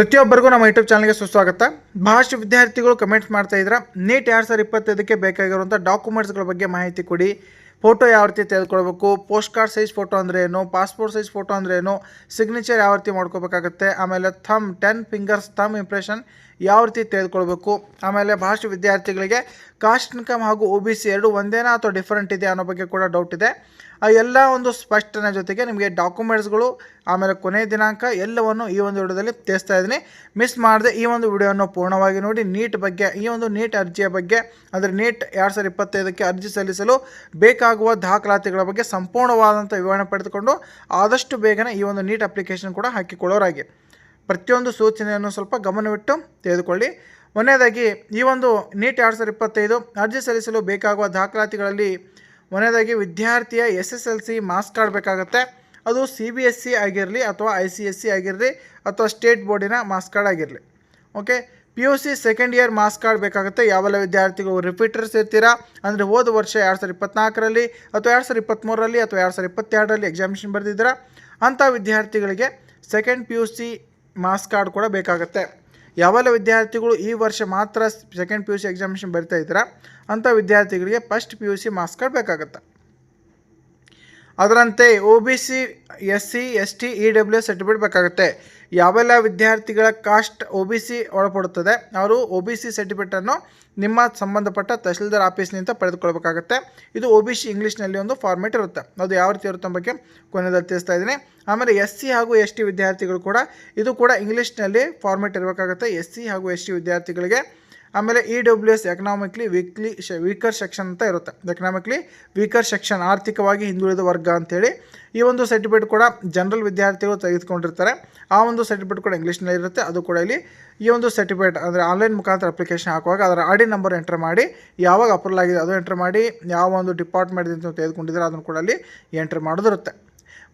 ಪ್ರತಿಯೊಬ್ಬರಿಗೂ ನಮ್ಮ ಯೂಟ್ಯೂಬ್ ಚಾನಲ್ಗೆ ಸುಸ್ವಾಗತ. ಬಹಳಷ್ಟು ವಿದ್ಯಾರ್ಥಿಗಳು ಕಮೆಂಟ್ಸ್ ಮಾಡ್ತಾ ಇದ್ರ. ನೀಟ್ ಎರಡು ಸಾವಿರದ ಇಪ್ಪತ್ತೈದಕ್ಕೆ ಬೇಕಾಗಿರುವಂಥ ಡಾಕ್ಯುಮೆಂಟ್ಸ್ಗಳ ಬಗ್ಗೆ ಮಾಹಿತಿ ಕೊಡಿ. ಫೋಟೋ ಯಾವ ರೀತಿ ತೆಗೆದುಕೊಳ್ಬೇಕು? ಪೋಸ್ಟ್ ಕಾರ್ಡ್ ಸೈಜ್ ಫೋಟೋ ಅಂದರೆ ಏನು? ಪಾಸ್ಪೋರ್ಟ್ ಸೈಜ್ ಫೋಟೋ ಅಂದರೆ ಏನು? ಸಿಗ್ನೇಚರ್ ಯಾವ ರೀತಿ ಮಾಡ್ಕೋಬೇಕಾಗುತ್ತೆ? ಆಮೇಲೆ thumb ten fingers thumb impression ಯಾವ ರೀತಿ ತೆಗೆದುಕೊಳ್ಬೇಕು? ಆಮೇಲೆ ಬಹಳಷ್ಟು ವಿದ್ಯಾರ್ಥಿಗಳಿಗೆ ಕಾಸ್ಟ್ ಇನ್ಕಮ್ ಹಾಗೂ ಒ ಬಿ ಸಿ ಎರಡು ಒಂದೇನಾ ಅಥವಾ ಡಿಫ್ರೆಂಟ್ ಇದೆ ಅನ್ನೋ ಬಗ್ಗೆ ಕೂಡ ಡೌಟ್ ಇದೆ. ಆ ಎಲ್ಲ ಒಂದು ಸ್ಪಷ್ಟನ ಜೊತೆಗೆ ನಿಮಗೆ ಡಾಕ್ಯುಮೆಂಟ್ಸ್ಗಳು ಆಮೇಲೆ ಕೊನೆಯ ದಿನಾಂಕ ಎಲ್ಲವನ್ನು ಈ ಒಂದು ವಿಡಿಯೋದಲ್ಲಿ ತಿಳಿಸ್ತಾ ಇದ್ದೀನಿ. ಮಿಸ್ ಮಾಡದೆ ಈ ಒಂದು ವಿಡಿಯೋವನ್ನು ಪೂರ್ಣವಾಗಿ ನೋಡಿ, ನೀಟ್ ಬಗ್ಗೆ, ಈ ಒಂದು ನೀಟ್ ಅರ್ಜಿಯ ಬಗ್ಗೆ, ಅಂದರೆ ನೀಟ್ ಎರಡು ಸಾವಿರದ ಇಪ್ಪತ್ತೈದಕ್ಕೆ ಅರ್ಜಿ ಸಲ್ಲಿಸಲು ಬೇಕಾಗುವ ದಾಖಲಾತಿಗಳ ಬಗ್ಗೆ ಸಂಪೂರ್ಣವಾದಂಥ ವಿವರಣೆ ಪಡೆದುಕೊಂಡು ಆದಷ್ಟು ಬೇಗನೆ ಈ ಒಂದು ನೀಟ್ ಅಪ್ಲಿಕೇಶನ್ ಕೂಡ ಹಾಕಿಕೊಳ್ಳೋರಾಗಿ. ಪ್ರತಿಯೊಂದು ಸೂಚನೆಯನ್ನು ಸ್ವಲ್ಪ ಗಮನವಿಟ್ಟು ತೆಗೆದುಕೊಳ್ಳಿ. ಒನೆಯದಾಗಿ ಈ ಒಂದು ನೀಟ್ ಎರಡು ಸಾವಿರದ ಇಪ್ಪತ್ತೈದು ಅರ್ಜಿ ಸಲ್ಲಿಸಲು ಬೇಕಾಗುವ ದಾಖಲಾತಿಗಳಲ್ಲಿ ಒನೆಯದಾಗಿ ವಿದ್ಯಾರ್ಥಿಯ S S L C marks card ಬೇಕಾಗುತ್ತೆ. ಅದು ಸಿ ಬಿ ಎಸ್ ಸಿ ಆಗಿರಲಿ ಅಥವಾ ಐ ಸಿ ಎಸ್ ಸಿ ಆಗಿರಲಿ ಅಥವಾ ಸ್ಟೇಟ್ ಬೋರ್ಡಿನ ಮಾರ್ಕ್ಸ್ ಕಾರ್ಡ್ ಆಗಿರಲಿ. Okay? P U C second year marks card ಬೇಕಾಗುತ್ತೆ. ಯಾವೆಲ್ಲ ವಿದ್ಯಾರ್ಥಿಗಳು ರಿಪೀಟರ್ಸ್ ಇರ್ತೀರಾ ಅಂದರೆ ಹೋದ ವರ್ಷ ಎರಡು ಸಾವಿರದ ಇಪ್ಪತ್ನಾಲ್ಕರಲ್ಲಿ ಅಥವಾ ಎರಡು ಸಾವಿರದ ಇಪ್ಪತ್ತ್ಮೂರರಲ್ಲಿ ಅಥವಾ ಎರಡು ಸಾವಿರದ ಇಪ್ಪತ್ತೆರಡರಲ್ಲಿ ಎಕ್ಸಾಮಿನೇಷನ್ ಬರೆದಿದ್ದೀರಾ? ಅಂಥ ವಿದ್ಯಾರ್ಥಿಗಳಿಗೆ second P U C marks card ಕೂಡ ಬೇಕಾಗುತ್ತೆ. ಯಾವೆಲ್ಲ ವಿದ್ಯಾರ್ಥಿಗಳು ಈ ವರ್ಷ ಮಾತ್ರ second P U C examination ಬರ್ತಾ ಇದ್ದೀರಾ, ಅಂಥ ವಿದ್ಯಾರ್ಥಿಗಳಿಗೆ first P U C marks card ಬೇಕಾಗುತ್ತೆ. ಅದರಂತೆ O B C S C S T E W certificate ಬೇಕಾಗುತ್ತೆ. ಯಾವೆಲ್ಲ ವಿದ್ಯಾರ್ಥಿಗಳ ಕಾಸ್ಟ್ ಒ ಬಿ ಸಿ ಒಳಪಡುತ್ತದೆ, ಅವರು ಒ ಬಿ ಸಿ ಸರ್ಟಿಫಿಕೇಟನ್ನು ನಿಮ್ಮ ಸಂಬಂಧಪಟ್ಟ ತಹಸೀಲ್ದಾರ್ ಆಫೀಸ್ನಿಂದ ಪಡೆದುಕೊಳ್ಬೇಕಾಗುತ್ತೆ ಇದು ಒ ಬಿ ಸಿ ಇಂಗ್ಲೀಷ್ನಲ್ಲಿ ಒಂದು ಫಾರ್ಮೇಟ್ ಇರುತ್ತೆ. ಅದು ಯಾವ ರೀತಿ ಇರುತ್ತೆ ಬಗ್ಗೆ ಕೊನೆಯಲ್ಲಿ ತಿಳಿಸ್ತಾ ಇದ್ದೀನಿ. ಆಮೇಲೆ ಎಸ್ ಸಿ ಹಾಗೂ ಎಸ್ ಟಿ ವಿದ್ಯಾರ್ಥಿಗಳು ಕೂಡ, ಇದು ಕೂಡ ಇಂಗ್ಲೀಷ್ನಲ್ಲಿ ಫಾರ್ಮೇಟ್ ಇರಬೇಕಾಗುತ್ತೆ. ಎಸ್ ಸಿ ಹಾಗೂ ಎಸ್ ಟಿ ವಿದ್ಯಾರ್ಥಿಗಳಿಗೆ ಆಮೇಲೆ E W S economically weekly ಶ ವೀಕರ್ ಸೆಕ್ಷನ್ ಅಂತ ಇರುತ್ತೆ. ಎಕನಾಮಿಕ್ಲಿ ವೀಕರ್ ಸೆಕ್ಷನ್ ಆರ್ಥಿಕವಾಗಿ ಹಿಂದುಳಿದ ವರ್ಗ ಅಂತೇಳಿ ಈ ಒಂದು ಸರ್ಟಿಫಿಕೇಟ್ ಕೂಡ ಜನರಲ್ ವಿದ್ಯಾರ್ಥಿಗಳು ತೆಗೆದುಕೊಂಡಿರ್ತಾರೆ. ಆ ಒಂದು ಸರ್ಟಿಫಿಕೇಟ್ ಕೂಡ ಇಂಗ್ಲೀಷ್ನಲ್ಲಿ ಇರುತ್ತೆ. ಅದು ಕೂಡ ಇಲ್ಲಿ ಈ ಒಂದು ಸರ್ಟಿಫಿಕೇಟ್ ಅಂದರೆ ಆನ್ಲೈನ್ ಮುಖಾಂತರ ಅಪ್ಲಿಕೇಶನ್ ಹಾಕುವಾಗ ಅದರ ಆಡಿ ನಂಬರ್ ಎಂಟರ್ ಮಾಡಿ ಯಾವಾಗ ಅಪ್ರೂವಲ್ ಆಗಿದೆ ಅದು ಎಂಟರ್ ಮಾಡಿ ಯಾವ ಒಂದು ಡಿಪಾರ್ಟ್ಮೆಂಟ್ದಿಂದ ತೆಗೆದುಕೊಂಡಿದ್ದಾರೆ ಅದನ್ನು ಕೂಡ ಅಲ್ಲಿ ಎಂಟ್ರ್ ಮಾಡೋದಿರುತ್ತೆ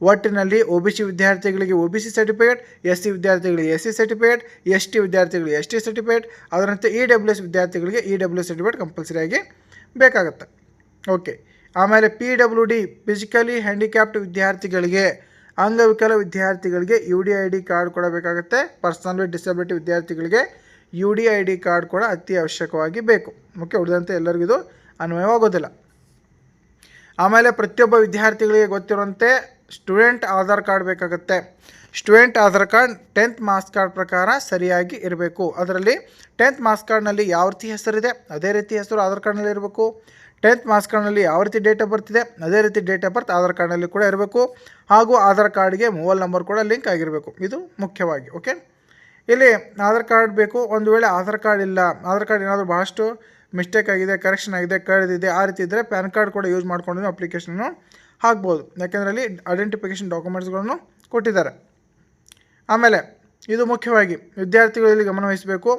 ಒಟ್ಟಿನಲ್ಲಿ ಒ ಬಿ ಸಿ ವಿದ್ಯಾರ್ಥಿಗಳಿಗೆ O B C certificate S C ವಿದ್ಯಾರ್ಥಿಗಳಿಗೆ S C certificate S T ವಿದ್ಯಾರ್ಥಿಗಳಿಗೆ ಎಸ್ ಟಿ ಸರ್ಟಿಫಿಕೇಟ್ ಅದರಂತೆ ಇ ಡಬ್ಲ್ಯೂ ಎಸ್ ವಿದ್ಯಾರ್ಥಿಗಳಿಗೆ ಇ ಡಬ್ಲ್ಯೂ ಎಸ್ ಸರ್ಟಿಫಿಕೇಟ್ ಕಂಪಲ್ಸರಿಯಾಗಿ ಬೇಕಾಗುತ್ತೆ. ಓಕೆ ಆಮೇಲೆ P W D physically handicapped ವಿದ್ಯಾರ್ಥಿಗಳಿಗೆ, ಅಂಗವಿಕಲ ವಿದ್ಯಾರ್ಥಿಗಳಿಗೆ U D I D card ಕೊಡಬೇಕಾಗುತ್ತೆ ಪರ್ಸನಲ್ ಡಿಸಬಿಲಿಟಿ ವಿದ್ಯಾರ್ಥಿಗಳಿಗೆ U D I D card ಕೂಡ ಅತಿ ಅವಶ್ಯಕವಾಗಿ ಬೇಕು. ಓಕೆ ಉಳಿದಂತೆ ಎಲ್ಲರಿಗೂ ಇದು ಅನ್ವಯವಾಗೋದಿಲ್ಲ. ಆಮೇಲೆ ಪ್ರತಿಯೊಬ್ಬ ವಿದ್ಯಾರ್ಥಿಗಳಿಗೆ ಗೊತ್ತಿರುವಂತೆ ಸ್ಟೂಡೆಂಟ್ ಆಧಾರ್ ಕಾರ್ಡ್ ಬೇಕಾಗುತ್ತೆ. Student Aadhaar card tenth marks card ಪ್ರಕಾರ ಸರಿಯಾಗಿ ಇರಬೇಕು. ಅದರಲ್ಲಿ ಟೆಂತ್ ಮಾರ್ಕ್ಸ್ ಕಾರ್ಡ್ನಲ್ಲಿ ಯಾವ ರೀತಿ ಹೆಸರಿದೆ, ಅದೇ ರೀತಿ ಹೆಸರು ಆಧಾರ್ ಕಾರ್ಡ್ನಲ್ಲಿ ಇರಬೇಕು. ಟೆಂತ್ ಮಾರ್ಕ್ಸ್ ಕಾರ್ಡ್ನಲ್ಲಿ ಯಾವ ರೀತಿ ಡೇಟ್ ಆಫ್ ಬರ್ತಿದೆ ಅದೇ ರೀತಿ ಡೇಟ್ ಆಫ್ ಬರ್ತ್ ಆಧಾರ್ ಕಾರ್ಡ್ನಲ್ಲಿ ಕೂಡ ಇರಬೇಕು. ಹಾಗೂ ಆಧಾರ್ ಕಾರ್ಡ್ಗೆ ಮೊಬೈಲ್ ನಂಬರ್ ಕೂಡ ಲಿಂಕ್ ಆಗಿರಬೇಕು. ಇದು ಮುಖ್ಯವಾಗಿ, ಓಕೆ? ಇಲ್ಲಿ ಆಧಾರ್ ಕಾರ್ಡ್ ಬೇಕು. ಒಂದು ವೇಳೆ ಆಧಾರ್ ಕಾರ್ಡ್ ಇಲ್ಲ, ಆಧಾರ್ ಕಾರ್ಡ್ ಏನಾದರೂ ಭಾಳಷ್ಟು ಮಿಸ್ಟೇಕ್ ಆಗಿದೆ, ಕರೆಕ್ಷನ್ ಆಗಿದೆ, ಕಳೆದಿದೆ, ಆ ರೀತಿ ಇದ್ದರೆ ಪ್ಯಾನ್ ಕಾರ್ಡ್ ಕೂಡ ಯೂಸ್ ಮಾಡ್ಕೊಂಡು ಅಪ್ಲಿಕೇಶನ್ನು ಹಾಕ್ಬೋದು. ಯಾಕೆಂದರೆ ಅಲ್ಲಿ ಐಡೆಂಟಿಫಿಕೇಷನ್ ಡಾಕ್ಯುಮೆಂಟ್ಸ್ಗಳನ್ನು ಕೊಟ್ಟಿದ್ದಾರೆ. ಆಮೇಲೆ ಇದು ಮುಖ್ಯವಾಗಿ ವಿದ್ಯಾರ್ಥಿಗಳು ಇಲ್ಲಿ ಗಮನವಹಿಸಬೇಕು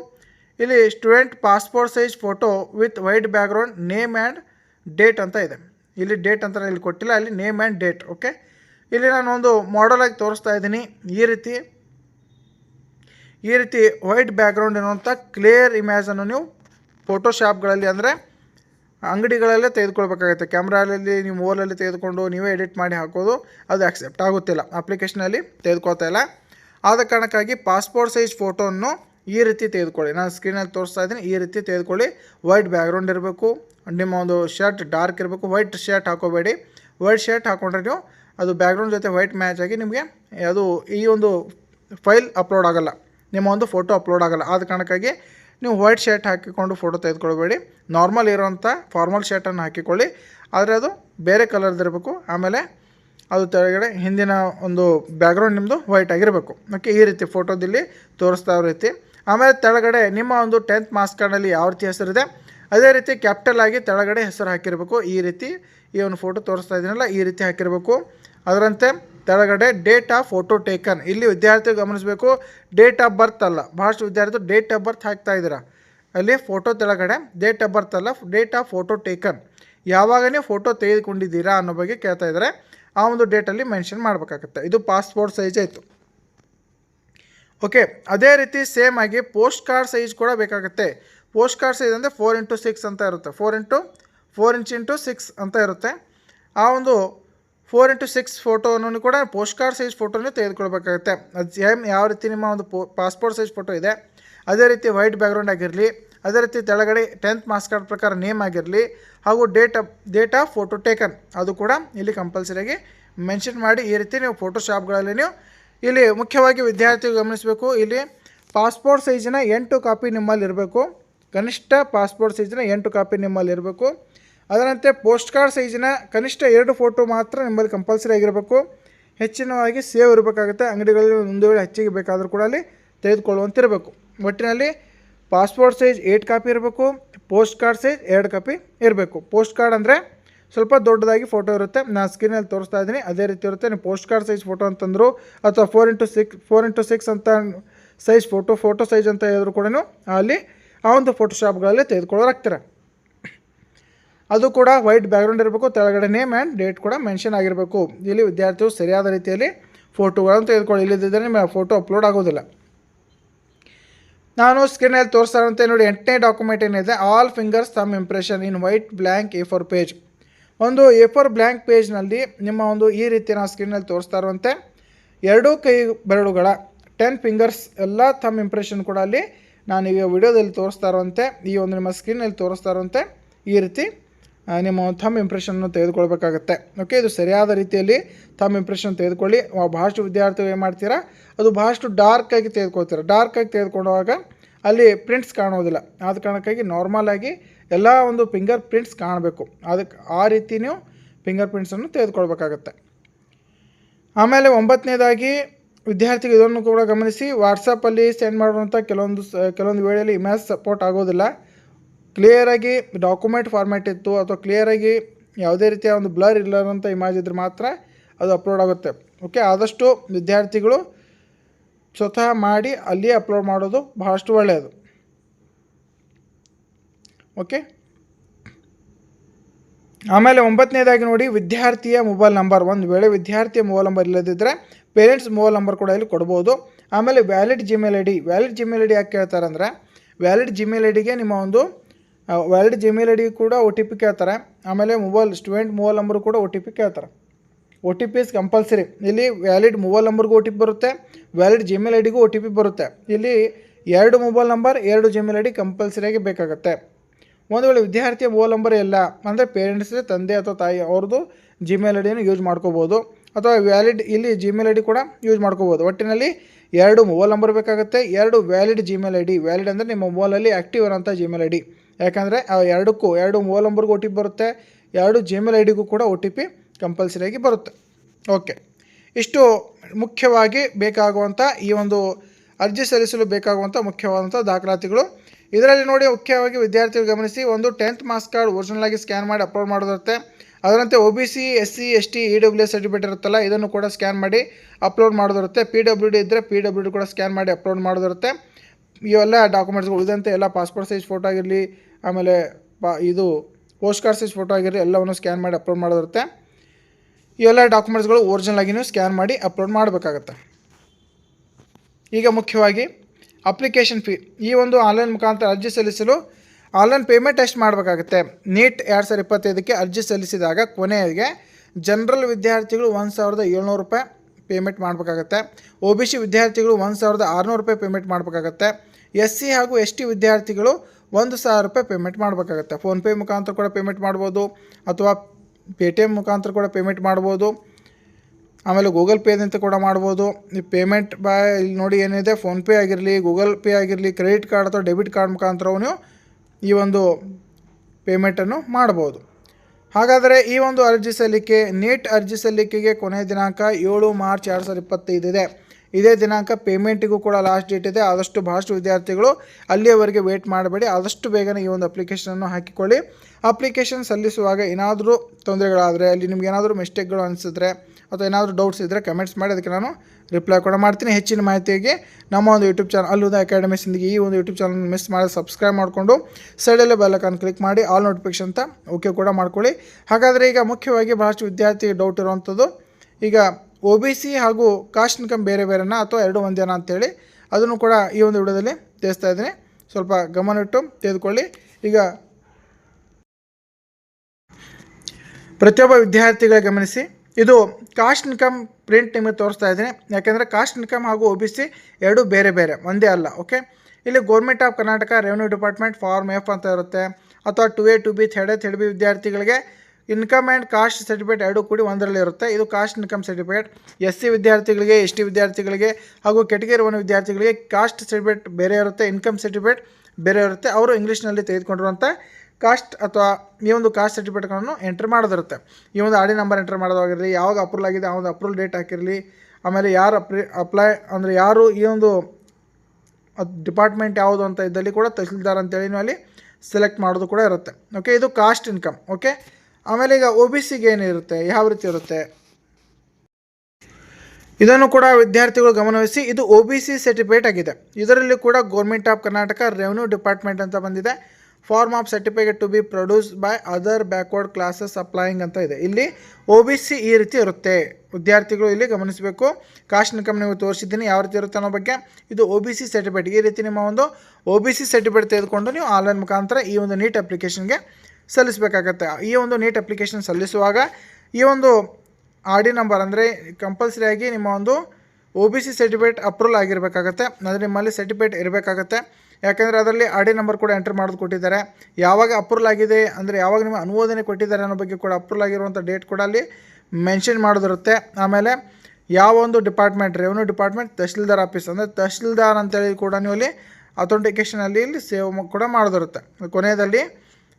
ಇಲ್ಲಿ student passport size photo with white background name and date ಅಂತ ಇದೆ. ಇಲ್ಲಿ ಡೇಟ್ ಅಂತ ಇಲ್ಲಿ ಕೊಟ್ಟಿಲ್ಲ, ಅಲ್ಲಿ ನೇಮ್ ಆ್ಯಂಡ್ ಡೇಟ್ ಓಕೆ ಇಲ್ಲಿ ನಾನು ಒಂದು ಮಾಡಲಾಗಿ ತೋರಿಸ್ತಾ ಇದ್ದೀನಿ. ಈ ರೀತಿ ಈ ರೀತಿ ವೈಟ್ ಬ್ಯಾಕ್ಗ್ರೌಂಡ್ ಇರುವಂಥ ಕ್ಲಿಯರ್ ಇಮ್ಯಾಜನ್ನು ನೀವು ಫೋಟೋಶಾಪ್ಗಳಲ್ಲಿ ಅಂದರೆ ಅಂಗಡಿಗಳಲ್ಲೇ ತೆಗೆದುಕೊಳ್ಬೇಕಾಗುತ್ತೆ. ಕ್ಯಾಮ್ರಾಲಲ್ಲಿ ನೀವು ಮೊಬೈಲಲ್ಲಿ ತೆಗೆದುಕೊಂಡು ನೀವೇ ಎಡಿಟ್ ಮಾಡಿ ಹಾಕೋದು, ಅದು ಆಕ್ಸೆಪ್ಟ್ ಆಗುತ್ತಿಲ್ಲ. ಅಪ್ಲಿಕೇಶನಲ್ಲಿ ತೆಗೆದುಕೊಳ್ತಾ ಇಲ್ಲ. ಆದ ಕಾರಣಕ್ಕಾಗಿ ಪಾಸ್ಪೋರ್ಟ್ ಸೈಜ್ ಫೋಟೋವನ್ನು ಈ ರೀತಿ ತೆಗೆದುಕೊಳ್ಳಿ. ನಾನು ಸ್ಕ್ರೀನಲ್ಲಿ ತೋರಿಸ್ತಾ ಇದ್ದೀನಿ, ಈ ರೀತಿ ತೆಗೆದುಕೊಳ್ಳಿ. ವೈಟ್ ಬ್ಯಾಕ್ಗ್ರೌಂಡ್ ಇರಬೇಕು, ನಿಮ್ಮ ಒಂದು ಶರ್ಟ್ ಡಾರ್ಕ್ ಇರಬೇಕು, ವೈಟ್ ಶರ್ಟ್ ಹಾಕೋಬೇಡಿ. ವೈಟ್ ಶರ್ಟ್ ಹಾಕೊಂಡ್ರೆ ನೀವು ಅದು ಬ್ಯಾಕ್ಗ್ರೌಂಡ್ ಜೊತೆ ವೈಟ್ ಮ್ಯಾಚ್ ಆಗಿ ನಿಮಗೆ ಅದು ಈ ಒಂದು ಫೈಲ್ ಅಪ್ಲೋಡ್ ಆಗೋಲ್ಲ. ನಿಮ್ಮ ಒಂದು ಫೋಟೋ ಅಪ್ಲೋಡ್ ಆಗೋಲ್ಲ. ಆದ ಕಾರಣಕ್ಕಾಗಿ ನೀವು ವೈಟ್ ಶರ್ಟ್ ಹಾಕಿಕೊಂಡು ಫೋಟೋ ತೆಗೆದುಕೊಳ್ಬೇಡಿ ನಾರ್ಮಲ್ ಇರೋವಂಥ ಫಾರ್ಮಲ್ ಶರ್ಟನ್ನು ಹಾಕಿಕೊಳ್ಳಿ. ಆದರೆ ಅದು ಬೇರೆ ಕಲರ್ದಿರಬೇಕು ಆಮೇಲೆ ಅದು ತೆಳಗಡೆ ಹಿಂದಿನ ಒಂದು ಬ್ಯಾಕ್ಗ್ರೌಂಡ್ ನಿಮ್ಮದು ವೈಟ್ ಆಗಿರಬೇಕು. ಓಕೆ ಈ ರೀತಿ ಫೋಟೋದಲ್ಲಿ ತೋರಿಸ್ತಾ ರೀತಿ. ಆಮೇಲೆ ತೆಳಗಡೆ ನಿಮ್ಮ ಒಂದು ಟೆಂತ್ ಮಾರ್ಕ್ಸ್ ಕಾರ್ಡಲ್ಲಿ ಯಾವ ರೀತಿ ಹೆಸರಿದೆ ಅದೇ ರೀತಿ ಕ್ಯಾಪಿಟಲ್ ಆಗಿ ತೆಳಗಡೆ ಹೆಸರು ಹಾಕಿರಬೇಕು. ಈ ರೀತಿ ಈ ಒಂದು ಫೋಟೋ ತೋರಿಸ್ತಾ ಇದ್ದೀನಲ್ಲ ಈ ರೀತಿ ಹಾಕಿರಬೇಕು. ಅದರಂತೆ ತೆಳಗಡೆ ಡೇಟ್ ಆಫ್ ಫೋಟೋ ಟೇಕನ್ ಇಲ್ಲಿ ವಿದ್ಯಾರ್ಥಿ ಗಮನಿಸಬೇಕು ಡೇಟ್ ಆಫ್ ಬರ್ತ್ ಅಲ್ಲ. ಭಾಳಷ್ಟು ವಿದ್ಯಾರ್ಥಿಗಳು ಡೇಟ್ ಆಫ್ ಬರ್ತ್ ಹಾಕ್ತಾ ಇದ್ದೀರಾ. ಅಲ್ಲಿ ಫೋಟೋ ತೆಳಗಡೆ ಡೇಟ್ ಆಫ್ ಬರ್ತ್ ಅಲ್ಲ ಡೇಟ್ ಆಫ್ ಫೋಟೋ ಟೇಕನ್ ಯಾವಾಗ ನೀವು ಫೋಟೋ ತೆಗೆದುಕೊಂಡಿದ್ದೀರಾ ಅನ್ನೋ ಬಗ್ಗೆ ಕೇಳ್ತಾ ಇದ್ದಾರೆ. ಆ ಒಂದು ಡೇಟಲ್ಲಿ ಮೆನ್ಷನ್ ಮಾಡಬೇಕಾಗತ್ತೆ. ಇದು ಪಾಸ್ಪೋರ್ಟ್ ಸೈಜ್ ಆಯಿತು. ಓಕೆ ಅದೇ ರೀತಿ ಸೇಮ್ ಆಗಿ ಪೋಸ್ಟ್ ಕಾರ್ಡ್ ಸೈಜ್ ಕೂಡ ಬೇಕಾಗುತ್ತೆ. ಪೋಸ್ಟ್ ಕಾರ್ಡ್ ಸೈಜ್ ಅಂದರೆ ಫೋರ್ ಇಂಟು ಸಿಕ್ಸ್ ಅಂತ ಇರುತ್ತೆ. Four into four inch into six ಅಂತ ಇರುತ್ತೆ. ಆ ಒಂದು ಫೋರ್ ಇಂಟು ಸಿಕ್ಸ್ ಫೋಟೋನೂ ಕೂಡ ಪೋಸ್ಟ್ ಕಾರ್ಡ್ ಸೈಜ್ ಫೋಟೋನೇ ತೆಗೆದುಕೊಳ್ಬೇಕಾಗುತ್ತೆ. ಅದು ಸೇಮ್ ಯಾವ ರೀತಿ ನಿಮ್ಮ ಒಂದು ಪೋ ಪಾಸ್ಪೋರ್ಟ್ ಸೈಜ್ ಫೋಟೋ ಇದೆ, ಅದೇ ರೀತಿ ವೈಟ್ ಬ್ಯಾಕ್ಗ್ರೌಂಡ್ ಆಗಿರಲಿ, ಅದೇ ರೀತಿ ತೆಳಗಡೆ ಟೆಂತ್ ಮಾರ್ಕ್ಸ್ ಕಾರ್ಡ್ ಪ್ರಕಾರ ನೇಮ್ ಆಗಿರಲಿ, ಹಾಗೂ date date of photo taken ಅದು ಕೂಡ ಇಲ್ಲಿ ಕಂಪಲ್ಸರಿಯಾಗಿ ಮೆನ್ಷನ್ ಮಾಡಿ ಈ ರೀತಿ ನೀವು ಫೋಟೋಶಾಪ್ಗಳಲ್ಲಿ ನೀವು ಇಲ್ಲಿ ಮುಖ್ಯವಾಗಿ ವಿದ್ಯಾರ್ಥಿಗಳು ಗಮನಿಸಬೇಕು. ಇಲ್ಲಿ ಪಾಸ್ಪೋರ್ಟ್ ಸೈಜಿನ ಎಂಟು ಕಾಪಿ ನಿಮ್ಮಲ್ಲಿ ಇರಬೇಕು. ಕನಿಷ್ಠ ಪಾಸ್ಪೋರ್ಟ್ ಸೈಜಿನ ಎಂಟು ಕಾಪಿ ನಿಮ್ಮಲ್ಲಿ ಇರಬೇಕು. ಅದರಂತೆ ಪೋಸ್ಟ್ ಕಾರ್ಡ್ ಸೈಜಿನ ಕನಿಷ್ಠ ಎರಡು ಫೋಟೋ ಮಾತ್ರ ನಿಮ್ಮಲ್ಲಿ ಕಂಪಲ್ಸರಿ ಆಗಿರಬೇಕು. ಹೆಚ್ಚಿನವಾಗಿ ಸೇವ್ ಇರಬೇಕಾಗುತ್ತೆ. ಅಂಗಡಿಗಳಲ್ಲಿ ಒಂದು ವೇಳೆ ಹೆಚ್ಚಿಗೆ ಬೇಕಾದರೂ ಕೂಡ ಅಲ್ಲಿ ತೆಗೆದುಕೊಳ್ಳುವಂತಿರಬೇಕು. ಒಟ್ಟಿನಲ್ಲಿ ಪಾಸ್ಪೋರ್ಟ್ ಸೈಜ್ ಏಟ್ ಕಾಪಿ ಇರಬೇಕು. ಪೋಸ್ಟ್ ಕಾರ್ಡ್ ಸೈಜ್ ಎರಡು ಕಾಪಿ ಇರಬೇಕು. ಪೋಸ್ಟ್ ಕಾರ್ಡ್ ಅಂದರೆ ಸ್ವಲ್ಪ ದೊಡ್ಡದಾಗಿ ಫೋಟೋ ಇರುತ್ತೆ. ನಾನು ಸ್ಕ್ರೀನಲ್ಲಿ ತೋರಿಸ್ತಾ ಇದ್ದೀನಿ. ಅದೇ ರೀತಿ ಇರುತ್ತೆ. ನೀವು ಪೋಸ್ಟ್ ಕಾರ್ಡ್ ಸೈಜ್ ಫೋಟೋ ಅಂತಂದರು ಅಥವಾ four into six four into six ಅಂತ ಸೈಜ್ ಫೋಟೋ ಫೋಟೋ ಸೈಜ್ ಅಂತ ಹೇಳಿದ್ರು ಕೂಡ ಅಲ್ಲಿ ಆ ಒಂದು ಫೋಟೋಶಾಪ್ಗಳಲ್ಲಿ ತೆಗೆದುಕೊಳ್ಳೋರಾಗ್ತಾರೆ. ಅದು ಕೂಡ ವೈಟ್ ಬ್ಯಾಕ್ಗ್ರೌಂಡ್ ಇರಬೇಕು, ತೆಳಗಡೆ ನೇಮ್ ಆ್ಯಂಡ್ ಡೇಟ್ ಕೂಡ ಮೆನ್ಷನ್ ಆಗಿರಬೇಕು. ಇಲ್ಲಿ ವಿದ್ಯಾರ್ಥಿಯು ಸರಿಯಾದ ರೀತಿಯಲ್ಲಿ ಫೋಟೋಗಳನ್ನು ತೆಗೆದುಕೊಳ್ಳಿ. ಇಲ್ಲದಿದ್ದರೆ ನಿಮ್ಮ ಫೋಟೋ ಅಪ್ಲೋಡ್ ಆಗೋದಿಲ್ಲ ನಾನು ಸ್ಕ್ರೀನಲ್ಲಿ ತೋರಿಸ್ತಾರಂತೆ ನೋಡಿ, ಎಂಟನೇ ಡಾಕ್ಯುಮೆಂಟ್ ಏನಿದೆ? All fingers thumb impression in white blank A four page ಒಂದು ಎ ಫೋರ್ ಬ್ಲ್ಯಾಂಕ್ ಪೇಜ್ನಲ್ಲಿ ನಿಮ್ಮ ಒಂದು ಈ ರೀತಿ ನಾವು ಸ್ಕ್ರೀನಲ್ಲಿ ತೋರಿಸ್ತಾ ಇರುವಂತೆ ಎರಡೂ ಕೈ ಬೆರಳುಗಳ ಟೆನ್ ಫಿಂಗರ್ಸ್ ಎಲ್ಲ ತಮ್ಮ ಇಂಪ್ರೆಷನ್ ಕೂಡ ಅಲ್ಲಿ ನಾನೀಗ ವಿಡಿಯೋದಲ್ಲಿ ತೋರಿಸ್ತಾ ಇರುವಂತೆ ಈ ಒಂದು ನಿಮ್ಮ ಸ್ಕ್ರೀನಲ್ಲಿ ತೋರಿಸ್ತಾ ಇರುವಂತೆ ಈ ರೀತಿ ನಿಮ್ಮ ಥಮ್ ಇಂಪ್ರೆಷನ್ನು ತೆಗೆದುಕೊಳ್ಬೇಕಾಗತ್ತೆ. ಓಕೆ ಇದು ಸರಿಯಾದ ರೀತಿಯಲ್ಲಿ ಥಮ್ ಇಂಪ್ರೆಷನ್ ತೆಗೆದುಕೊಳ್ಳಿ. ಭಾಳಷ್ಟು ವಿದ್ಯಾರ್ಥಿಗಳು ಏನು ಮಾಡ್ತೀರಾ? ಅದು ಬಹಳಷ್ಟು ಡಾರ್ಕಾಗಿ ತೆಗೆದುಕೊಳ್ತೀರ? ಡಾರ್ಕಾಗಿ ತೆಗೆದುಕೊಂಡಾಗ ಅಲ್ಲಿ ಪ್ರಿಂಟ್ಸ್ ಕಾಣೋದಿಲ್ಲ ಆದ ಕಾರಣಕ್ಕಾಗಿ ನಾರ್ಮಲ್ ಆಗಿ ಎಲ್ಲ ಒಂದು ಫಿಂಗರ್ ಪ್ರಿಂಟ್ಸ್ ಕಾಣಬೇಕು. ಅದಕ್ಕೆ ಆ ರೀತಿ ನೀವು ಫಿಂಗರ್ ಪ್ರಿಂಟ್ಸನ್ನು ತೆಗೆದುಕೊಳ್ಬೇಕಾಗತ್ತೆ. ಆಮೇಲೆ ಒಂಬತ್ತನೇದಾಗಿ ವಿದ್ಯಾರ್ಥಿಗೆ ಇದನ್ನು ಕೂಡ ಗಮನಿಸಿ. ವಾಟ್ಸಪ್ಪಲ್ಲಿ ಸೆಂಡ್ ಮಾಡುವಂಥ ಕೆಲವೊಂದು ಕೆಲವೊಂದು ವೇಳೆಯಲ್ಲಿ ಇಮೇಜ್ ಸಪೋರ್ಟ್ ಆಗೋದಿಲ್ಲ. ಕ್ಲಿಯರಾಗಿ ಡಾಕ್ಯುಮೆಂಟ್ ಫಾರ್ಮ್ಯಾಟ್ ಇತ್ತು ಅಥವಾ ಕ್ಲಿಯರಾಗಿ ಯಾವುದೇ ರೀತಿಯ ಒಂದು ಬ್ಲರ್ ಇಲ್ಲದಂಥ ಇಮೇಜ್ ಇದ್ರೆ ಮಾತ್ರ ಅದು ಅಪ್ಲೋಡ್ ಆಗುತ್ತೆ. ಓಕೆ ಆದಷ್ಟು ವಿದ್ಯಾರ್ಥಿಗಳು ಸ್ವತಃ ಮಾಡಿ ಅಲ್ಲಿಯೇ ಅಪ್ಲೋಡ್ ಮಾಡೋದು ಬಹಳಷ್ಟು ಒಳ್ಳೆಯದು. ಓಕೆ ಆಮೇಲೆ ಒಂಬತ್ತನೇದಾಗಿ ನೋಡಿ, ವಿದ್ಯಾರ್ಥಿಯ ಮೊಬೈಲ್ ನಂಬರ್ ಒಂದು ವೇಳೆ ವಿದ್ಯಾರ್ಥಿಯ ಮೊಬೈಲ್ ನಂಬರ್ ಇಲ್ಲದಿದ್ದರೆ ಪೇರೆಂಟ್ಸ್ ಮೊಬೈಲ್ ನಂಬರ್ ಕೂಡ ಇಲ್ಲಿ ಕೊಡ್ಬೋದು. ಆಮೇಲೆ valid Gmail I D valid Gmail I D ಯಾಕೆ ಕೇಳ್ತಾರೆ ಅಂದರೆ ವ್ಯಾಲಿಡ್ ಜಿಮೇಲ್ ಐ ಡಿಗೆ ನಿಮ್ಮ ಒಂದು ವ್ಯಾಲಿಡ್ ಜಿಮೇಲ್ ಐ ಡಿ ಕೂಡ ಒ ಟಿ ಪಿ ಕೇಳ್ತಾರೆ ಆಮೇಲೆ ಮೊಬೈಲ್ ಸ್ಟೂಡೆಂಟ್ ಮೊಬೈಲ್ ನಂಬರ್ ಕೂಡ ಒ ಟಿ ಪಿ ಕೇಳ್ತಾರೆ O T P is compulsory ಇಲ್ಲಿ ವ್ಯಾಲಿಡ್ ಮೊಬೈಲ್ ನಂಬರ್ಗೂ ಒ ಟಿ ಪಿ ಬರುತ್ತೆ ವ್ಯಾಲಿಡ್ ಜಿಮೇಲ್ ಐ ಡಿಗೂ ಒ ಟಿ ಪಿ ಬರುತ್ತೆ. ಇಲ್ಲಿ ಎರಡು ಮೊಬೈಲ್ ನಂಬರ್ ಎರಡು ಜಿಮೇಲ್ ಐ ಡಿ ಕಂಪಲ್ಸರಿಯಾಗಿ ಬೇಕಾಗುತ್ತೆ. ಒಂದು ವೇಳೆ ವಿದ್ಯಾರ್ಥಿಯ ಮೊಬೈಲ್ ನಂಬರ್ ಇಲ್ಲ, ಅಂದರೆ ಪೇರೆಂಟ್ಸ್ ತಂದೆ ಅಥವಾ ತಾಯಿ ಅವ್ರದ್ದು ಜಿಮೇಲ್ ಐ ಡಿಯನ್ನು ಯೂಸ್ ಮಾಡ್ಕೋಬೋದು. ಅಥವಾ ವ್ಯಾಲಿಡ್ ಇಲ್ಲಿ ಜಿಮೇಲ್ ಐ ಡಿ ಕೂಡ ಯೂಸ್ ಮಾಡ್ಕೋಬೋದು. ಒಟ್ಟಿನಲ್ಲಿ ಎರಡು ಮೊಬೈಲ್ ನಂಬರ್ ಬೇಕಾಗುತ್ತೆ, ಎರಡು valid Gmail I D valid ಅಂದರೆ ನಿಮ್ಮ ಮೊಬೈಲಲ್ಲಿ ಆ್ಯಕ್ಟಿವ್ ಇರೋಂಥ ಜಿಮೇಲ್ ಐ ಡಿ ಯಾಕಂದರೆ ಎರಡಕ್ಕೂ, ಎರಡು ಮೊಬೈಲ್ ನಂಬರ್ಗೂ ಒ ಟಿ ಪಿ ಬರುತ್ತೆ, ಎರಡು ಜಿಮೇಲ್ ಐ ಡಿಗೂ ಕೂಡ ಒ ಟಿ ಪಿ ಕಂಪಲ್ಸರಿಯಾಗಿ ಬರುತ್ತೆ. ಓಕೆ ಇಷ್ಟು ಮುಖ್ಯವಾಗಿ ಬೇಕಾಗುವಂಥ ಈ ಒಂದು ಅರ್ಜಿ ಸಲ್ಲಿಸಲು ಬೇಕಾಗುವಂಥ ಮುಖ್ಯವಾದಂಥ ದಾಖಲಾತಿಗಳು. ಇದರಲ್ಲಿ ನೋಡಿ ಮುಖ್ಯವಾಗಿ ವಿದ್ಯಾರ್ಥಿಗಳು ಗಮನಿಸಿ, ಒಂದು ಟೆಂತ್ ಮಾರ್ಕ್ಸ್ ಕಾರ್ಡ್ ಒರಿಜಿನಲ್ ಆಗಿ ಸ್ಕ್ಯಾನ್ ಮಾಡಿ ಅಪ್ಲೋಡ್ ಮಾಡೋದಿರುತ್ತೆ. ಅದರಂತೆ O B C S C S T E W S certificate ಇರುತ್ತಲ್ಲ, ಇದನ್ನು ಕೂಡ ಸ್ಕ್ಯಾನ್ ಮಾಡಿ ಅಪ್ಲೋಡ್ ಮಾಡೋದಿರುತ್ತೆ. ಪಿ ಡಬ್ಲ್ಯೂ ಡಿ ಇದ್ದರೆ ಪಿ ಡಬ್ಲ್ಯೂ ಡಿ ಕೂಡ ಸ್ಕ್ಯಾನ್ ಮಾಡಿ ಅಪ್ಲೋಡ್ ಮಾಡೋದಿರುತ್ತೆ. ಇವೆಲ್ಲ ಡಾಕ್ಯುಮೆಂಟ್ಸ್ಗಳು ಉಳಿದಂತೆ ಎಲ್ಲ ಪಾಸ್ಪೋರ್ಟ್ ಸೈಜ್ ಫೋಟೋ ಆಗಿರಲಿ, ಆಮೇಲೆ ಪಾ ಇದು ಪೋಸ್ಟ್ ಕಾರ್ಡ್ ಸೈಜ್ ಫೋಟೋ ಆಗಿರಲಿ, ಎಲ್ಲವನ್ನು ಸ್ಕ್ಯಾನ್ ಮಾಡಿ ಅಪ್ಲೋಡ್ ಮಾಡೋದಿರುತ್ತೆ. ಇವೆಲ್ಲ ಡಾಕ್ಯುಮೆಂಟ್ಸ್ಗಳು ಒರಿಜಿನಲ್ ಆಗಿನೂ ಸ್ಕ್ಯಾನ್ ಮಾಡಿ ಅಪ್ಲೋಡ್ ಮಾಡಬೇಕಾಗತ್ತೆ. ಈಗ ಮುಖ್ಯವಾಗಿ ಅಪ್ಲಿಕೇಶನ್ ಫೀ ಈ ಒಂದು ಆನ್ಲೈನ್ ಮುಖಾಂತರ ಅರ್ಜಿ ಸಲ್ಲಿಸಲು ಆನ್ಲೈನ್ ಪೇಮೆಂಟ್ ಎಷ್ಟು ಮಾಡಬೇಕಾಗುತ್ತೆ. ನೀಟ್ ಎರಡು ಸಾವಿರದ ಇಪ್ಪತ್ತೈದಕ್ಕೆ ಅರ್ಜಿ ಸಲ್ಲಿಸಿದಾಗ ಕೊನೆಗೆ ಜನರಲ್ ವಿದ್ಯಾರ್ಥಿಗಳು ಒಂದು ಸಾವಿರದ ಏಳ್ನೂರು ರೂಪಾಯಿ ಪೇಮೆಂಟ್ ಮಾಡಬೇಕಾಗತ್ತೆ. ಒ ಬಿ ಸಿ ವಿದ್ಯಾರ್ಥಿಗಳು ಒಂದು ಸಾವಿರದ ಆರುನೂರು ರೂಪಾಯಿ ಪೇಮೆಂಟ್ ಮಾಡಬೇಕಾಗತ್ತೆ. ಎಸ್ ಸಿ ಹಾಗೂ ಎಸ್ ಟಿ ವಿದ್ಯಾರ್ಥಿಗಳು ಒಂದು ಸಾವಿರ ರೂಪಾಯಿ ಪೇಮೆಂಟ್ ಮಾಡಬೇಕಾಗತ್ತೆ. ಫೋನ್ಪೇ ಮುಖಾಂತರ ಕೂಡ ಪೇಮೆಂಟ್ ಮಾಡ್ಬೋದು, ಅಥವಾ ಪೇ ಟಿ ಎಂ ಮುಖಾಂತರ ಕೂಡ ಪೇಮೆಂಟ್ ಮಾಡ್ಬೋದು. ಆಮೇಲೆ ಗೂಗಲ್ ಪೇದಂತ ಕೂಡ ಮಾಡ್ಬೋದು. ಈ ಪೇಮೆಂಟ್ ಬೈ, ಇಲ್ಲಿ ನೋಡಿ ಏನಿದೆ ಫೋನ್ಪೇ ಆಗಿರಲಿ ಗೂಗಲ್ ಪೇ ಆಗಿರಲಿ ಕ್ರೆಡಿಟ್ ಕಾರ್ಡ್ ಅಥವಾ ಡೆಬಿಟ್ ಕಾರ್ಡ್ ಮುಖಾಂತರವೂ ಈ ಒಂದು ಪೇಮೆಂಟನ್ನು ಮಾಡ್ಬೋದು. ಹಾಗಾದರೆ ಈ ಒಂದು ಅರ್ಜಿ ಸಲ್ಲಿಕೆ ನೀಟ್ ಅರ್ಜಿ ಸಲ್ಲಿಕೆಗೆ ಕೊನೆಯ ದಿನಾಂಕ ಏಳು ಮಾರ್ಚ್ ಎರಡು ಸಾವಿರದ ಇಪ್ಪತ್ತೈದು ಇದೆ ದಿನಾಂಕ ಪೇಮೆಂಟಿಗೂ ಕೂಡ ಲಾಸ್ಟ್ ಡೇಟ್ ಇದೆ. ಆದಷ್ಟು ಭಾಳಷ್ಟು ವಿದ್ಯಾರ್ಥಿಗಳು ಅಲ್ಲಿಯವರೆಗೆ ವೇಟ್ ಮಾಡಬೇಡಿ. ಆದಷ್ಟು ಬೇಗನೆ ಈ ಒಂದು ಅಪ್ಲಿಕೇಶನನ್ನು ಹಾಕಿಕೊಳ್ಳಿ. ಅಪ್ಲಿಕೇಶನ್ ಸಲ್ಲಿಸುವಾಗ ಏನಾದರೂ ತೊಂದರೆಗಳಾದರೆ, ಅಲ್ಲಿ ನಿಮ್ಗೆ ಏನಾದರೂ ಮಿಸ್ಟೇಕ್ಗಳು ಅನಿಸಿದ್ರೆ ಅಥವಾ ಏನಾದರೂ ಡೌಟ್ಸ್ ಇದ್ದರೆ ಕಮೆಂಟ್ಸ್ ಮಾಡಿ. ಅದಕ್ಕೆ ನಾನು ರಿಪ್ಲೈ ಕೂಡ ಮಾಡ್ತೀನಿ. ಹೆಚ್ಚಿನ ಮಾಹಿತಿಗೆ ನಮ್ಮ ಒಂದು ಯೂಟ್ಯೂಬ್ ಚಾನಲ್ ಅಲ್ಲುದ ಅಕಾಡೆಮಿ ಸಿಂದಿಗೆ ಈ ಒಂದು ಯೂಟ್ಯೂಬ್ ಚಾನಲ್ ಮಿಸ್ ಮಾಡಿ ಸಬ್ಸ್ಕ್ರೈಬ್ ಮಾಡಿಕೊಂಡು ಸೈಡಲ್ಲೇ ಬೆಲ್ಲೈಕಾನ್ ಕ್ಲಿಕ್ ಮಾಡಿ ಆಲ್ ನೋಟಿಫಿಕೇಶನ್ ಅಂತ ಓಕೆ ಕೂಡ ಮಾಡ್ಕೊಳ್ಳಿ. ಹಾಗಾದರೆ ಈಗ ಮುಖ್ಯವಾಗಿ ಭಾಳಷ್ಟು ವಿದ್ಯಾರ್ಥಿಗೆ ಡೌಟ್ ಇರುವಂಥದ್ದು. ಈಗ ಒ ಬಿ ಸಿ ಹಾಗೂ ಕಾಸ್ಟ್ ಇನ್ಕಮ್ ಬೇರೆ ಬೇರೆನ ಅಥವಾ ಎರಡು ಒಂದೇನಾ ಅಂತೇಳಿ ಅದನ್ನು ಕೂಡ ಈ ಒಂದು ವಿಡಿಯೋದಲ್ಲಿ ತಿಳಿಸ್ತಾ ಇದ್ದೀನಿ. ಸ್ವಲ್ಪ ಗಮನವಿಟ್ಟು ತೆಗೆದುಕೊಳ್ಳಿ ಈಗ ಪ್ರತಿಯೊಬ್ಬ ವಿದ್ಯಾರ್ಥಿಗಳ ಗಮನಿಸಿ. ಇದು ಕಾಸ್ಟ್ ಇನ್ಕಮ್ ಪ್ರಿಂಟ್ ನಿಮಗೆ ತೋರಿಸ್ತಾ ಇದ್ದೀನಿ. ಯಾಕೆಂದರೆ ಕಾಸ್ಟ್ ಇನ್ಕಮ್ ಹಾಗೂ ಒ ಬಿ ಸಿ ಎರಡು ಬೇರೆ ಬೇರೆ, ಒಂದೇ ಅಲ್ಲ, ಓಕೆ? ಇಲ್ಲಿ government of Karnataka revenue department form F ಅಂತ ಇರುತ್ತೆ. ಅಥವಾ two A two B third A B ವಿದ್ಯಾರ್ಥಿಗಳಿಗೆ ಇನ್ಕಮ್ ಆ್ಯಂಡ್ ಕಾಸ್ಟ್ ಸರ್ಟಿಫಿಕೇಟ್ ಎರಡೂ ಕೂಡಿ ಒಂದರಲ್ಲಿ ಇರುತ್ತೆ. ಇದು caste income certificate. S C ವಿದ್ಯಾರ್ಥಿಗಳಿಗೆ, ಎಸ್ ಟಿ ವಿದ್ಯಾರ್ಥಿಗಳಿಗೆ ಹಾಗೂ ಕೆಟಗರಿ ಒನ್ ವಿದ್ಯಾರ್ಥಿಗಳಿಗೆ ಕಾಸ್ಟ್ ಸರ್ಟಿಫಿಕೇಟ್ ಬೇರೆ ಇರುತ್ತೆ. ಇನ್ಕಮ್ ಸರ್ಟಿಫಿಕೇಟ್ ಬೇರೆ ಇರುತ್ತೆ. ಅವರು ಇಂಗ್ಲೀಷ್ನಲ್ಲಿ ತೆಗೆದುಕೊಂಡಿರುವಂಥ ಕಾಸ್ಟ್ ಅಥವಾ ಈ ಒಂದು ಕಾಸ್ಟ್ ಸರ್ಟಿಫಿಕೇಟ್ಗಳನ್ನು ಎಂಟ್ರ್ ಮಾಡೋದಿರುತ್ತೆ. ಈ ಒಂದು ಆಡಿ ನಂಬರ್ ಎಂಟ್ರ್ ಮಾಡೋದಾಗಿರಲಿ, ಯಾವಾಗ ಅಪ್ರೂವಲ್ ಆಗಿದೆ, ಆ ಒಂದು ಅಪ್ರೂವಲ್ ಡೇಟ್ ಹಾಕಿರಲಿ, ಆಮೇಲೆ ಯಾರು ಅಪ್ರಿ, ಅಪ್ಲೈ, ಅಂದರೆ ಯಾರು ಈ ಒಂದು ಡಿಪಾರ್ಟ್ಮೆಂಟ್ ಯಾವುದು ಅಂತ ಇದ್ದಲ್ಲಿ ಕೂಡ ತಹಸೀಲ್ದಾರ್ ಅಂತೇಳಿ ಅಲ್ಲಿ ಸೆಲೆಕ್ಟ್ ಮಾಡೋದು ಕೂಡ ಇರುತ್ತೆ. ಓಕೆ, ಇದು ಕಾಸ್ಟ್ ಇನ್ಕಮ್. ಓಕೆ ಆಮೇಲೆ ಈಗ ಒ ಬಿ ಸಿಗೆ ಏನಿರುತ್ತೆ? ಯಾವ ರೀತಿ ಇರುತ್ತೆ? ಇದನ್ನು ಕೂಡ ವಿದ್ಯಾರ್ಥಿಗಳು ಗಮನವಹಿಸಿ, ಇದು ಒ ಬಿ ಸಿ ಸರ್ಟಿಫಿಕೇಟ್ ಆಗಿದೆ. ಇದರಲ್ಲಿ ಕೂಡ government of Karnataka revenue department ಅಂತ ಬಂದಿದೆ. Form of certificate to be produce by other backward classes applying ಅಂತ ಇದೆ. ಇಲ್ಲಿ ಒ ಬಿ ಸಿ ಈ ರೀತಿ ಇರುತ್ತೆ. ವಿದ್ಯಾರ್ಥಿಗಳು ಇಲ್ಲಿ ಗಮನಿಸಬೇಕು. ಕಾಸ್ಟ್ ಇನ್ಕಮ್ ನೀವು ತೋರಿಸಿದ್ದೀನಿ ಯಾವ ರೀತಿ ಇರುತ್ತೆ ಅನ್ನೋ ಬಗ್ಗೆ. ಇದು ಒ ಬಿ ಸಿ ಸರ್ಟಿಫಿಕೇಟ್ ಈ ರೀತಿ ನಿಮ್ಮ ಒಂದು ಒ ಬಿ ಸಿ ಸರ್ಟಿಫಿಕೇಟ್ ತೆಗೆದುಕೊಂಡು ನೀವು ಆನ್ಲೈನ್ ಮುಖಾಂತರ ಈ ಒಂದು ನೀಟ್ ಅಪ್ಲಿಕೇಶನ್ಗೆ ಸಲ್ಲಿಸಬೇಕಾಗತ್ತೆ. ಈ ಒಂದು ನೀಟ್ ಅಪ್ಲಿಕೇಶನ್ ಸಲ್ಲಿಸುವಾಗ ಈ ಒಂದು ಆರ್ ಡಿ ನಂಬರ್ ಅಂದರೆ ಕಂಪಲ್ಸರಿಯಾಗಿ ನಿಮ್ಮ ಒಂದು O B C certificate approval ಆಗಿರಬೇಕಾಗತ್ತೆ. ಅಂದರೆ ನಿಮ್ಮಲ್ಲಿ ಸರ್ಟಿಫಿಕೇಟ್ ಇರಬೇಕಾಗತ್ತೆ. ಯಾಕೆಂದರೆ ಅದರಲ್ಲಿ ಆರ್ ಡಿ ನಂಬರ್ ಕೂಡ ಎಂಟರ್ ಮಾಡೋದು ಕೊಟ್ಟಿದ್ದಾರೆ. ಯಾವಾಗ ಅಪ್ರೂವಲ್ ಆಗಿದೆ, ಅಂದರೆ ಯಾವಾಗ ನಿಮ್ಮ ಅನುಮೋದನೆ ಕೊಟ್ಟಿದ್ದಾರೆ ಅನ್ನೋ ಬಗ್ಗೆ ಕೂಡ ಅಪ್ರೂವಲ್ ಆಗಿರುವಂಥ ಡೇಟ್ ಕೂಡ ಅಲ್ಲಿ ಮೆನ್ಷನ್ ಮಾಡೋದಿರುತ್ತೆ. ಆಮೇಲೆ ಯಾವ ಒಂದು department revenue department tahsildar office ಅಂದರೆ ತಹಶೀಲ್ದಾರ್ ಅಂತೇಳಿ ಕೂಡ ನೀವು ಅಲ್ಲಿ ಅಥೆಂಟಿಕೇಷನಲ್ಲಿ ಇಲ್ಲಿ ಸೇವ್ ಕೂಡ ಮಾಡೋದಿರುತ್ತೆ. ಕೊನೆಯದಲ್ಲಿ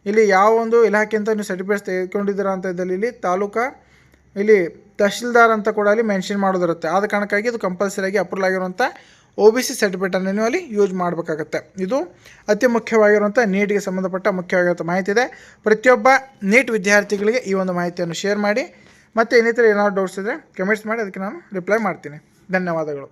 ಇಲ್ಲಿ ಯಾವ ಒಂದು ಇಲಾಖೆ ಅಂತ ನೀವು ಸರ್ಟಿಫಿಕೇಟ್ಸ್ ತೆಗೆದುಕೊಂಡಿದ್ದೀರಾ ಅಂತ ಇದ್ದಲ್ಲಿ ಇಲ್ಲಿ ತಾಲೂಕಾ, ಇಲ್ಲಿ ತಹಶೀಲ್ದಾರ್ ಅಂತ ಕೂಡ ಅಲ್ಲಿ ಮೆನ್ಷನ್ ಮಾಡೋದಿರುತ್ತೆ. ಆದ ಕಾರಣಕ್ಕಾಗಿ ಇದು ಕಂಪಲ್ಸರಿಯಾಗಿ ಅಪ್ರೂವಲ್ ಆಗಿರುವಂಥ ಒ ಬಿ ಸಿ ಸರ್ಟಿಫಿಕೇಟನ್ನು ನೀವು ಅಲ್ಲಿ ಯೂಸ್ ಮಾಡಬೇಕಾಗತ್ತೆ. ಇದು ಅತಿ ಮುಖ್ಯವಾಗಿರುವಂಥ ನೀಟ್ಗೆ ಸಂಬಂಧಪಟ್ಟ ಮುಖ್ಯವಾಗಿರುವಂಥ ಮಾಹಿತಿ ಇದೆ. ಪ್ರತಿಯೊಬ್ಬ ನೀಟ್ ವಿದ್ಯಾರ್ಥಿಗಳಿಗೆ ಈ ಒಂದು ಮಾಹಿತಿಯನ್ನು ಶೇರ್ ಮಾಡಿ. ಮತ್ತು ಇನ್ನಿತರ ಏನಾದ್ರು ಡೌಟ್ಸ್ ಇದ್ದರೆ ಕಮೆಂಟ್ಸ್ ಮಾಡಿ, ಅದಕ್ಕೆ ನಾನು ರಿಪ್ಲೈ ಮಾಡ್ತೀನಿ. ಧನ್ಯವಾದಗಳು.